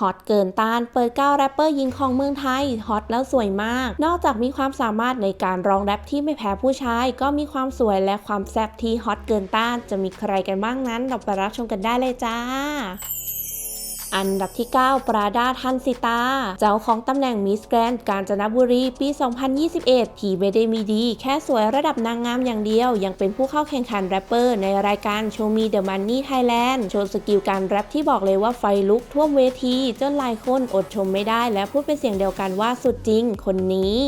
ฮอตเกินต้าน เปิดก้าวแรปเปอร์ยิงของเมืองไทย ฮอตแล้วสวยมาก นอกจากมีความสามารถในการร้องแรปที่ไม่แพ้ผู้ชาย ก็มีความสวยและความแซ่บที่ฮอตเกินต้าน จะมีใครกันบ้างนั้น เราไปรับชมกันได้เลยจ้า อันดับที่ 9 ปราดาทันสิตา เจ้าของตำแหน่งมิสแกรนด์กาญจนบุรีปี 2021 ที่ไม่ได้มีดี แค่สวยระดับนางงามอย่างเดียว ยังเป็นผู้เข้าแข่งขันแรปเปอร์ ในรายการโชว์มีเดอะมันนี่ไทยแลนด์โชว์สกิลการแรปที่บอกเลยว่าไฟลุกท่วมเวทีจนหลายคนอดชมไม่ได้และพูดเป็นเสียงเดียวกันว่าสุดจริงคนนี้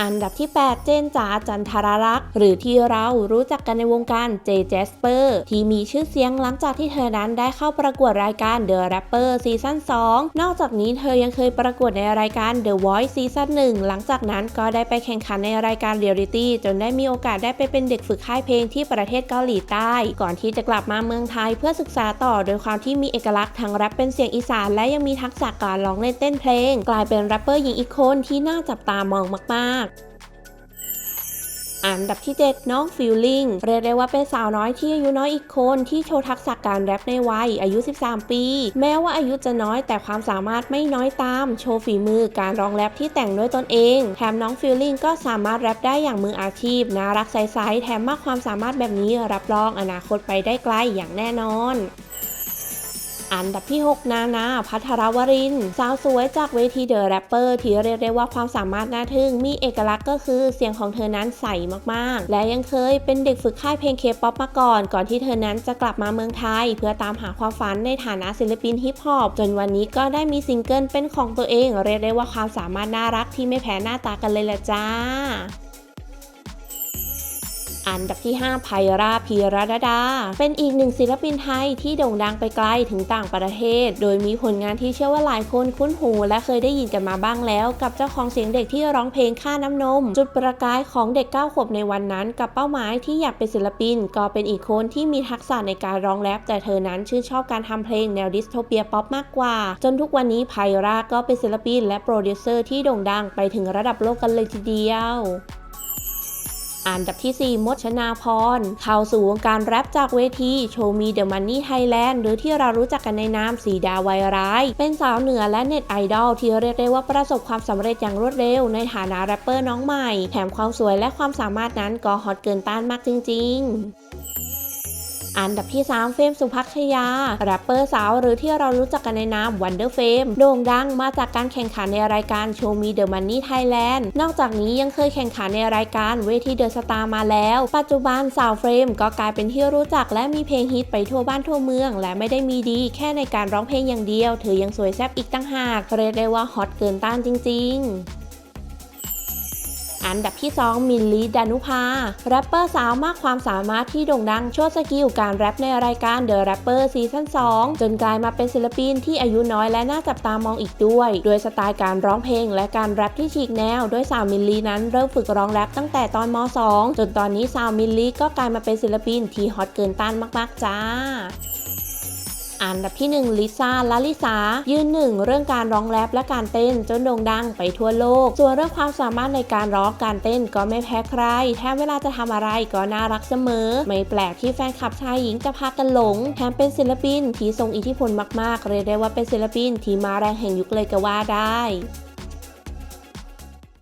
อันดับที่ 8 เจนจ๋าจันทรารักษ์หรือที่เรารู้จักกันในวงการเจเจสเปอร์ที่มีชื่อเสียงหลังจากที่เธอนั้นได้เข้าประกวดรายการ The Rapper ซีซั่น2 นอกจากนี้เธอยังเคยประกวดในรายการ The Voice ซีซั่น1 หลังจากนั้นก็ได้ไปแข่งขันในรายการเรียลิตี้จนได้มีโอกาสได้ไปเป็นเด็กฝึกค่ายเพลงที่ประเทศเกาหลีใต้ ก่อนที่จะกลับมาเมืองไทยเพื่อศึกษาต่อโดยความที่มีเอกลักษณ์ทั้งแรปเป็นเสียงอีสานและยังมีทักษะการร้องเล่นเต้นเพลง กลายเป็นแรปเปอร์หญิงอีกคนที่น่าจับตามองมากๆ อันดับที่ 7 น้องฟิลลิงเรียกได้ว่าเป็นสาวน้อยที่อายุน้อยอีกคนที่โชว์ทักษะการแรปในวัยอายุ 13 ปี แม้ว่าอายุจะน้อยแต่ความสามารถไม่น้อยตาม โชว์ฝีมือการร้องแรปที่แต่งด้วยตนเอง แถมน้องฟิลลิงก็สามารถแรปได้อย่างมืออาชีพน่ารักใสๆแถมมากความสามารถแบบนี้รับรองอนาคตไปได้ไกลอย่างแน่นอน อันดับที่ 6 นานา พัทรวริน สาวสวยจากเวทีเดอะแรปเปอร์ที่เรียกได้ว่าความสามารถน่าทึ่ง มีเอกลักษณ์ก็คือเสียงของเธอนั้นใสมากๆ และยังเคยเป็นเด็กฝึกค่ายเพลงเคป๊อปมาก่อน ก่อนที่เธอนั้นจะกลับมาเมืองไทย เพื่อตามหาความฝันในฐานะศิลปินฮิปฮอปจนวันนี้ก็ได้มีซิงเกิลเป็นของตัวเอง เรียกได้ว่าความสามารถน่ารักที่ไม่แพ้หน้าตากันเลยละจ้า อันดับที่ 5 ไพราพีรดาดา เป็นอีกหนึ่งศิลปินไทยที่โด่งดังไปไกลถึงต่างประเทศ โดยมีผลงานที่เชื่อว่าหลายคนคุ้นหู และเคยได้ยินกันมาบ้างแล้ว กับเจ้าของเสียงเด็กที่ร้องเพลงค่าน้ำนม จุดประกายของเด็ก 9 ขวบในวันนั้น กับเป้าหมายที่อยากเป็นศิลปิน ก็เป็นอีกคนที่มีทักษะในการร้องแรปแต่เธอนั้นชื่นชอบการทำเพลงแนวดิสโทเปียป๊อปมากกว่า จนทุกวันนี้ไพราก็เป็นศิลปิน และโปรดิวเซอร์ที่โด่งดังไปถึงระดับโลกกันเลยทีเดียว อันดับที่ 4 มดชนาพร เข้าสู่วงการแรปจากเวทีโชว์มีเดอะมันนี่ไทยแลนด์หรือที่เรารู้จักกันในนามสีดาวัยร้าย เป็นสาวเหนือและเน็ตไอดอลที่เรียกได้ว่าประสบความสำเร็จอย่างรวดเร็วในฐานะแรปเปอร์น้องใหม่ แถมความสวยและความสามารถนั้นก็ฮอตเกินต้านมากจริง ๆ อันดับที่ 3 เฟมสุภักชยาแรปเปอร์สาวหรือที่เรารู้จักกันในนาม Wonder Fame โด่งดังมาจากการแข่งขันในรายการ Show Me the Money Thailand นอกจากนี้ยังเคยแข่งขันในรายการเวทีเดอะสตาร์มาแล้ว ปัจจุบันสาวเฟรมก็กลายเป็นที่รู้จักและมีเพลงฮิตไปทั่วบ้านทั่วเมือง และไม่ได้มีดีแค่ในการร้องเพลงอย่างเดียว เธอยังสวยแซ่บอีกตั้งหากเรียกได้ว่าฮอตเกินต้านจริง ๆ อันดับที่ 2 มิลลีดานุภาแรปเปอร์สาวมากความสามารถที่โด่งดังโชว์สกิลการแรปในรายการ The Rapper ซีซั่น2 จนกลายมาเป็นศิลปินที่อายุน้อยและน่าจับตามองอีกด้วย โดยสไตล์การร้องเพลงและการแรปที่ฉีกแนว โดยสาวมิลลีนั้นเริ่มฝึกร้องแรปตั้งแต่ตอนม 2 จนตอนนี้สาวมิลลีก็กลายมาเป็นศิลปินที่ฮอตเกินต้านมาก ๆ จ้า อันดับที่1ลิซ่าลาลิสายืนหนึ่งเรื่องการร้องแรปและการเต้นจนโด่งดังไปทั่วโลก ส่วนเรื่องความสามารถในการร้องการเต้นก็ไม่แพ้ใคร แถมเวลาจะทำอะไรก็น่ารักเสมอ ไม่แปลกที่แฟนคลับชายหญิงจะพากันหลง แถมเป็นศิลปินที่ทรงอิทธิพลมากๆเรียกได้ว่าเป็นศิลปินที่มาแรงแห่งยุคเลยก็ว่าได้